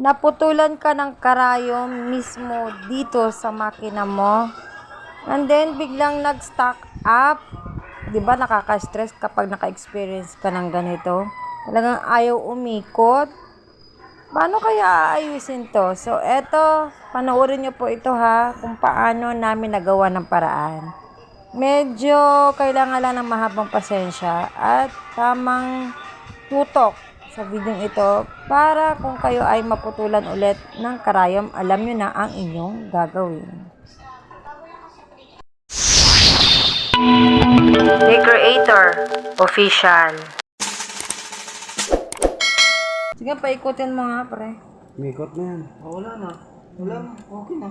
naputulan ka ng karayom mismo dito sa makina mo. And then, biglang nag-stock up. Ba nakaka-stress kapag naka-experience ka ng ganito? Talagang ayaw umikot. Paano kaya aayusin to? So, eto, panoorin nyo po ito ha, kung paano namin nagawa ng paraan. Medyo kailangan lang ng mahabang pasensya at tamang tutok sa video ito para kung kayo ay maputulan ulit ng karayom, alam nyo na ang inyong gagawin. The Creator Official Sige, paikutin mo nga, pre. Mikot na yan. Oh, wala na. Wala na. Okay na.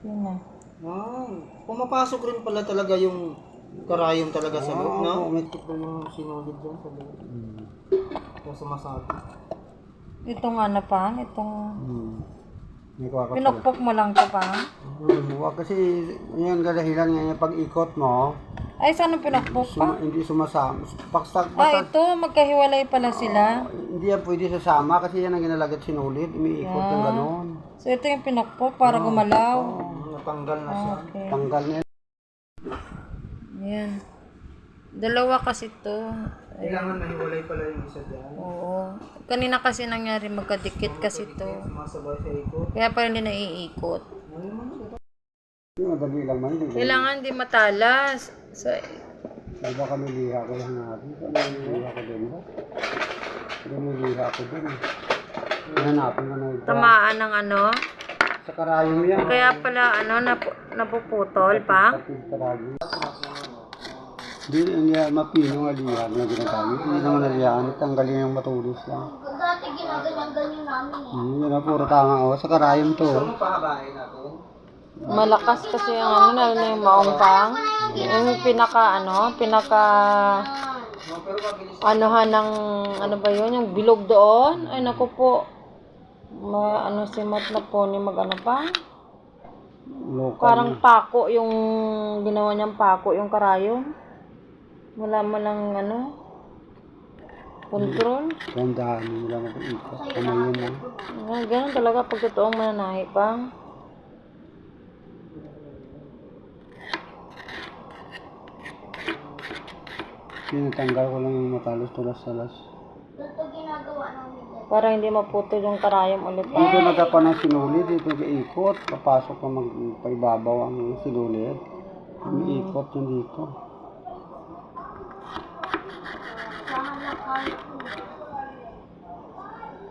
Yun na. Ah, pumapasok rin pala talaga yung karayom talaga sa loob, no? Umikot na yung sinulid dyan sa loob. Kaya sumasabi. Itong ano pa, itong Hmm. Ka pala. pinukpok mo lang to pa. Hmm, wag kasi yan kadahilan nga yung pag-ikot mo, Ay, saan ang pinukpok pa? suma, hindi sumasama. Basta, Ah, ito, magkahiwalay pala sila. hindi yan pwede sasama kasi yan ang ginalagat sinulid. Umiikot yung Ah. gano'n. So, ito yung pinukpok para gumalaw. Natanggal na siya. Okay. Tanggal na yan. Ayan. Dalawa kasi to. Kailangan mahiwalay pala yung isa dyan. Oo. Kanina kasi nangyari magkadikit kasi to. Sa ikot. Kaya pala hindi naiikot. Madali lang man. Hindi. Kailangan di matalas. So, Ay baka may liha ko lang natin. May liha ko din ba? May liha ko din. eh. Hanapin ko na ito. tamaan ng ano. Sa karayom yan. Kaya pala ano, napu- napuputol pa. Kapit karayom. Hindi niya mapino nga liha na ginagamit. Hindi naman nalihaan. Tanggalin yung matulis lang. Dati ginaganyan-ganyan namin eh. Hmm, yun na puro tama. Oh. Sa karayom to. oh. Anong pahabain natin? Malakas kasi yung ano, lalo na yung maungpang. Yung pinaka ano, pinaka anuhan ng ano ba yun, yung bilog doon. Ay naku po. Ma, ano si Mat na po ni mag ano pa. Local. Parang pako yung ginawa niyang pako yung karayom. Wala mo lang ano control. Tandaan mo lang ako ikot. Kamay yun lang. Ah, Ganun talaga pag totoong mananahi pa. Tinatanggal ko lang yung matalos tulas-talas. Ito. Para hindi maputol yung karayom ulit pa. Dito nagkapan ng sinulid. Dito ikot. Papasok ka magpaibabaw ang sinulid. Umiikot yun dito.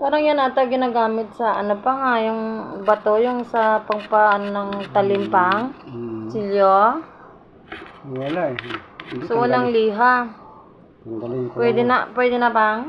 Parang yan ata ginagamit sa ano pa nga, yung bato, yung sa pangpaan ng talimpang, Hmm. silyo. Wala eh. Hindi So walang liha. Tanggalin ko. Pwede na, pwede na bang?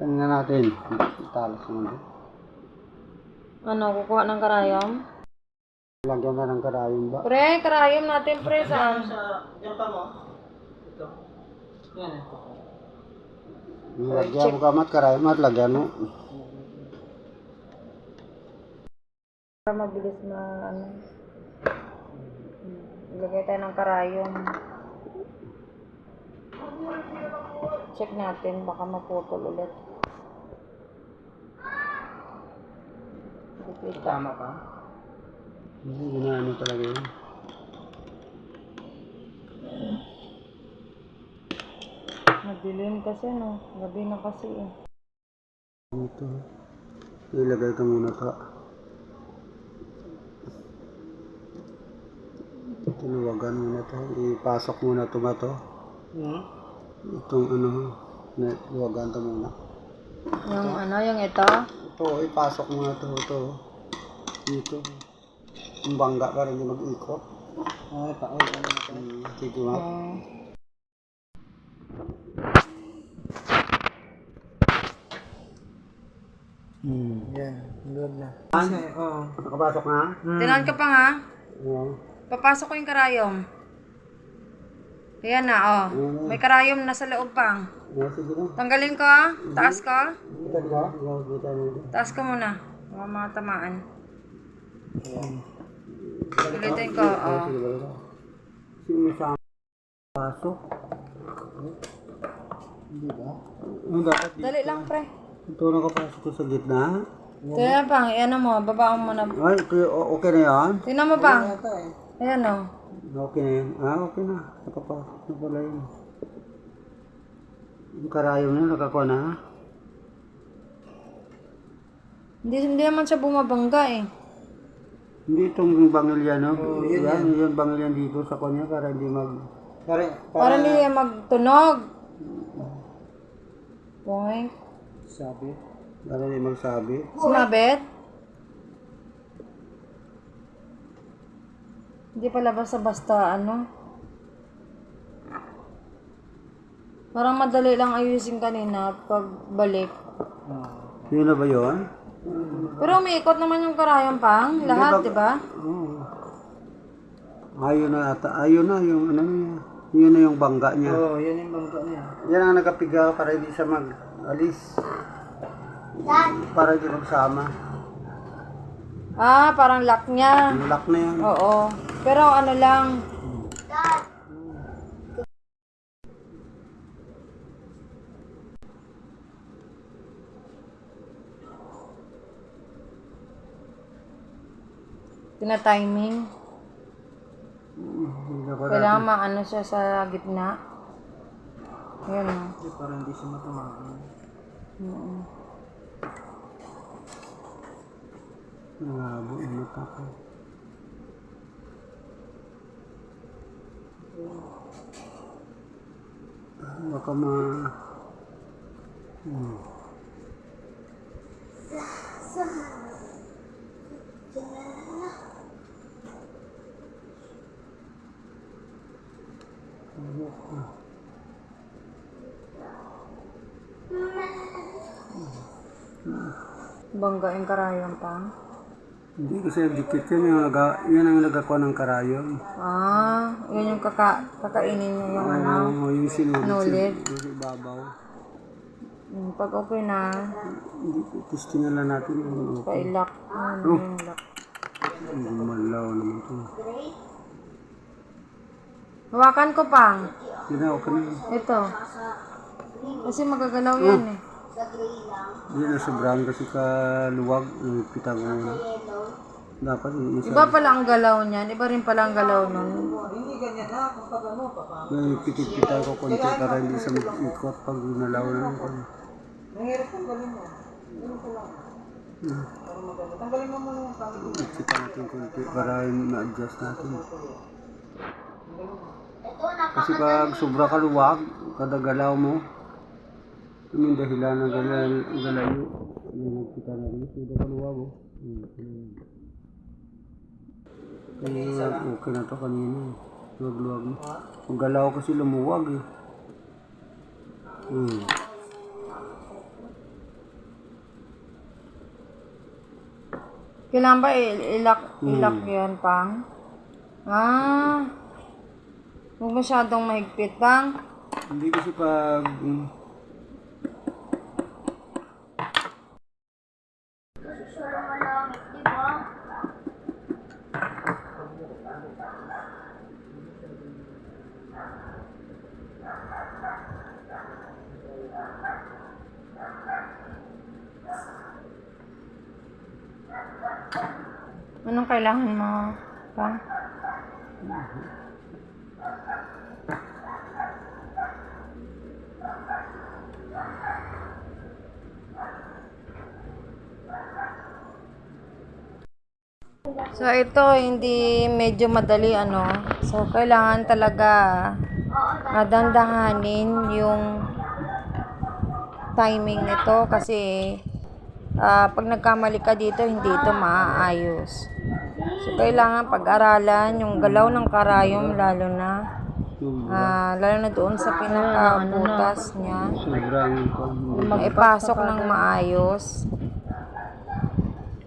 Tingnan natin. Talas naman. din. Ano, kukuha ng karayom? Lagyan na ng karayom ba? Pre, karayom natin pre, saan? Yan pa mo? Ito. Yan. ito. Lagyan mo kamat karayom at lagyan mo. Para mabilis na ano. Ilagay tayo ng karayom. Check natin, baka maputol ulit. Tama ka? Hindi ginaano talaga yun. Madilim kasi no, gabi na kasi eh. Dito. Ilagay ka muna ka. Tinawagan muna to. Ipasok muna to ba to? Hmm? Itong ano, na luwagan to muna. Yung ano, yung ito. Ito, ipasok muna to. Ito. Dito. Yung bangga ka rin yung mag-ikot. Ay, pa. Ay, ano na Sige ma. Hmm. Yan. Doon na. Kasi, oo. Nakapasok na? Tinan ka pa nga. Oo. Papasok ko yung karayom. Ayan na, oh. May karayom na sa loob pang. Yeah, sige na. Tanggalin ko, ah. taas ko. Ba? Kita mo. Taas ko muna. Mga mga tamaan. Ulitin ko, oh. Sa pasok? Hindi ba? Dapat Dali lang, pre. Ito nakapasok ko sa gitna. Tingnan pang, ano mo, babaan mo na. Ay, okay, o- okay na yan? Tingnan mo pang. Eh. Ayan o. Okay na yan. Ah, okay na. Nakapasok na pala yun. Yung karayom na, nakakuha na. ha? Hindi, hindi naman siya bumabangga eh. Hindi itong bangilya, no? yan, yun, bangilya dito sa kanya para hindi mag... Para, Para hindi yan magtunog. Boing. Sabi. Para hindi magsabi. Sumabit? Hindi pala basta-basta ano. Parang madali lang ayusin kanina pag balik. Yun na ba yun? Pero umiikot naman yung karayong pang. Lahat, di ba? Oo. Ayun na ata. Ayun na yung ano niya. Yun na yung bangga niya. Oo, oh, yan yung bangka niya. Yan ang nagapiga para hindi siya mag-alis. Para hindi magsama. Ah, parang lock niya. Yung lock na yan. Oo. Pero ano lang, tina-timing. Hindi na para- Kailangan maano siya sa gitna. Ayan o. Kasi para hindi siya matumakan. Malabo yung mata ko. Baka ma... Hmm. Bangga yung karayong pang. Hindi kasi dikit yan yung naga, yan ang nagakuha ng karayon. Ah, yun yung kaka, kakainin niya yung ano. Oo, yung sinulid. Nulid. Yung ibabaw. Hmm, Pag okay na, Hindi, testingan lang natin yung okay. pa-lock. Ano yung lock. Gumalaw naman ito. Hawakan ko pang. Yun na, okay na yun. Ito. Kasi magagalaw yan eh. Hindi na sobrang kasi kaluwag yung pitang muna. Dapat yung isa. Iba pala ang galaw niyan. Iba rin pala ang galaw nun. Hindi ganyan na, kapag ano, papa. Yung pitit-pitay ko konti para hindi sa mag-ikot pag ginalaw na yung kanya. Nangyarap ang galing mo. Ganun ko lang. Maganda. Tanggalin mo muna yung pangit. Ikita natin konti para ma-adjust natin. Kasi pag sobra kaluwag, kada galaw mo, yun yung dahilan ng galay, galayo. Yung nagkita na rin, sobra kaluwag oh. Hmm, hmm. Kaya okay na to kanina. Luwag-luwag mo. Ang galaw kasi lumuwag eh. Hmm. Kailangan ba i- ilock, ilock yan pang? Ah. Huwag masyadong mahigpit pang. Hindi kasi pag ba? Anong kailangan mo pang? So ito hindi medyo madali ano. So kailangan talaga ah, dandahanin yung timing nito kasi ah, pag nagkamali ka dito hindi ito maaayos. So kailangan pag-aralan yung galaw ng karayom lalo na ah, lalo na doon sa pinakabutas niya. sobrang Mag-ipasok ng maayos.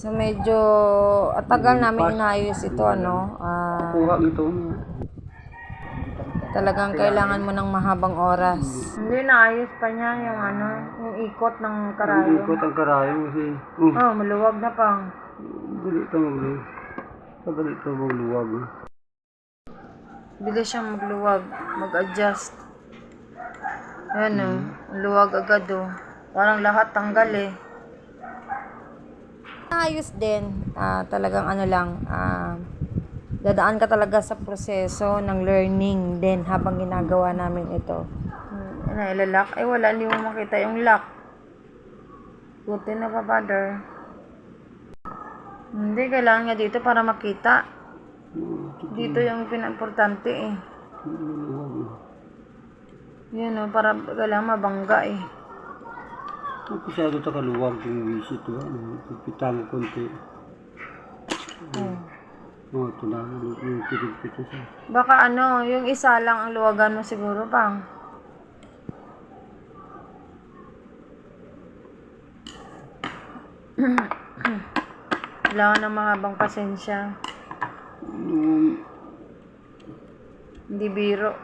So medyo at tagal namin inayos ito ano. ah, kuha nito. talagang kailangan mo ng mahabang oras. Hindi naayos pa niya yung ano, yung ikot ng karayom. Ikot ang karayo kasi uh, Oh, maluwag na pang. dali ito magluwag. Dali ito magluwag. Bilis siyang magluwag, mag-adjust. Ayan oh, luwag agad oh. Parang lahat tanggal eh. Ayos din. Ah, talagang ano lang, ah, dadaan ka talaga sa proseso ng learning din habang ginagawa namin ito. Hmm, ano, ilalak? Ay, wala. Hindi mo makita yung lock. Buti na pa, brother. Hindi, kailangan nga dito para makita. Dito yung pinamportante eh. Yan o, para kailangan mabangga eh. Masyado ta kaluwag yung visit to. Ano, Pipitang ko konti. Oh. Oh, ito na. Yung pitig-pitig siya. Baka ano, yung isa lang ang luwagan mo siguro pang. Kailangan ng mahabang pasensya. Yung Hindi biro.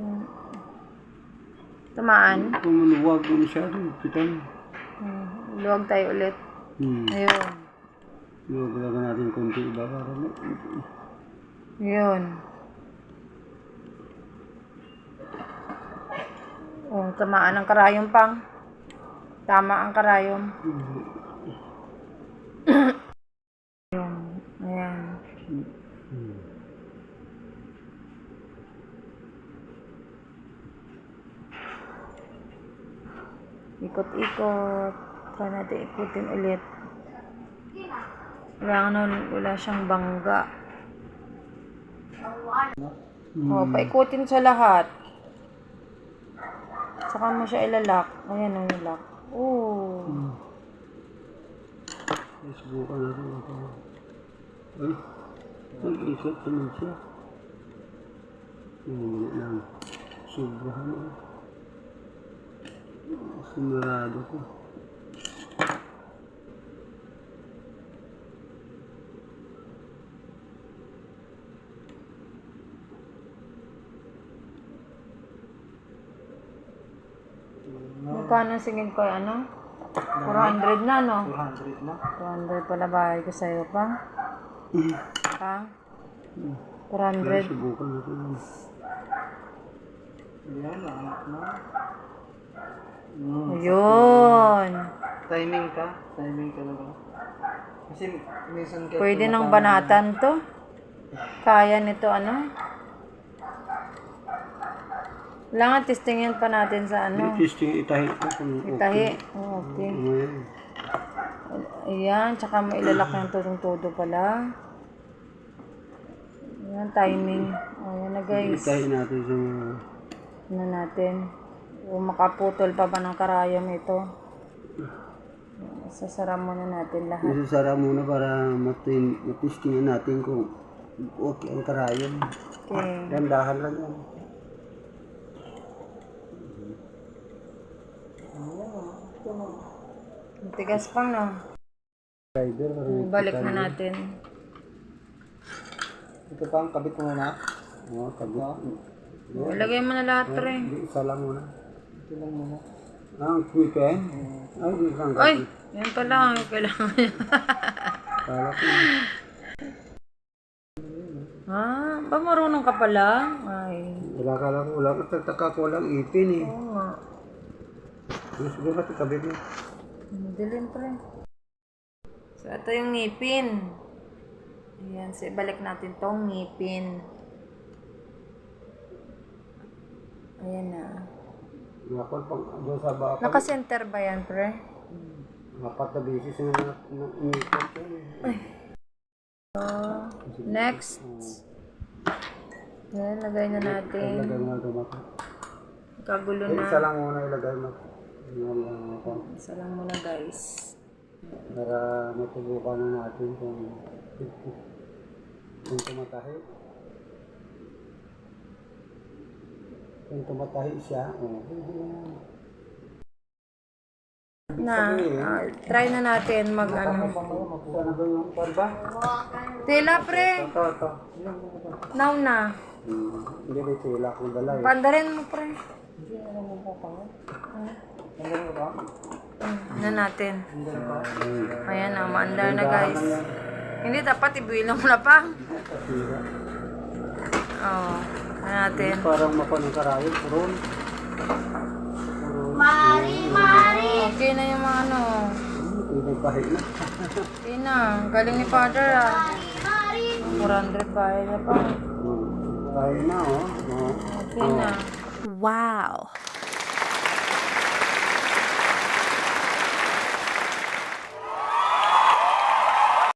Yan. Tamaan. kung maluwag ko masyado, pitang. Hmm. Luwag tayo ulit. Hmm. Ayun. Luwag lang natin konti iba para may... Yun. Oh, tamaan ang karayom pang. Tama ang karayom. Yun. Ayan. Ikot-ikot. Try natin ikutin ulit. Kailangan nun, wala siyang bangga. Oh, paikutin sa lahat. Saka mo siya ilalak. Ayan ang lock. Oh. Subukan natin ito. Ay, nag-ikot naman siya. Hindi lang. Sobrahan eh. Sumarado ko. Magkano singin ko ano? 400 na, no? 200 na. 200 pala bayad ko sa'yo pa. Pa? 400. Subukan natin. Ayan, anak na. Ayun. Timing ka. Timing talaga. Kasi minsan ka... Pwede ng banatan to. Kaya nito ano? Kailangan testingin pa natin sa ano. Testing itahi ko kung okay. Itahi. Oh, okay. Ngayon. Ayan, tsaka may ilalak ng tudong-todo pala. Ayan, timing. Ayan na guys. Itahi natin sa. Ano natin. Kung makaputol pa ba ng karayom ito. Sasara muna natin lahat. Isasara muna para matin, matistingan natin kung okay ang karayan. Okay. Dandahan lang yan. Tigas pang no. Rider, Balik na natin. Ito pa ang kabit mo na. Oo, kabit. Ilagay mo na lahat pre. Isa lang muna. Ito lang muna. Ah, ang weekend? Ay, di kang Ay, gabi. yan pala ang kailangan niya. Kala ko. ah, ba marunong ka pala? Ay, Wala ka lang, wala ka. Tataka ko lang ipin eh. oo nga. Gusto ko ka kabit mo. Dilim pre. So, ito yung ngipin. Ayan, so ibalik natin tong ngipin. Ayan na. Nakon pang doon sa baka. Naka-center ba yan, pre? Apat na beses na na na umikot ko eh. Next. Ayan, lagay na natin. Ilagay mo na ito Kagulo Eh, isa na. lang muna ilagay mo. Yan ako. Isa lang muna, guys. Para matubukan na natin kung kung tumatahi. Kung tumatahi siya, oh, pwede na. Na, ah, try na natin mag ano. Sana ba yung parba? Tila, pre. Ito, ito. Now na. Hmm, Hindi may tila kung dala eh. Pandarin mo, pre. Ano ba? Na natin. Ayan na, maandar na guys. Hindi dapat ibuilang mo na pa. Oo. Na natin. Parang mapanong karayo, puron. Mari, Mari! Okay na kahit na. Okay na. Galing ni Father ah. 400 bayad niya pa. Hmm. Kahit na, oh. oh. Okay na. Wow.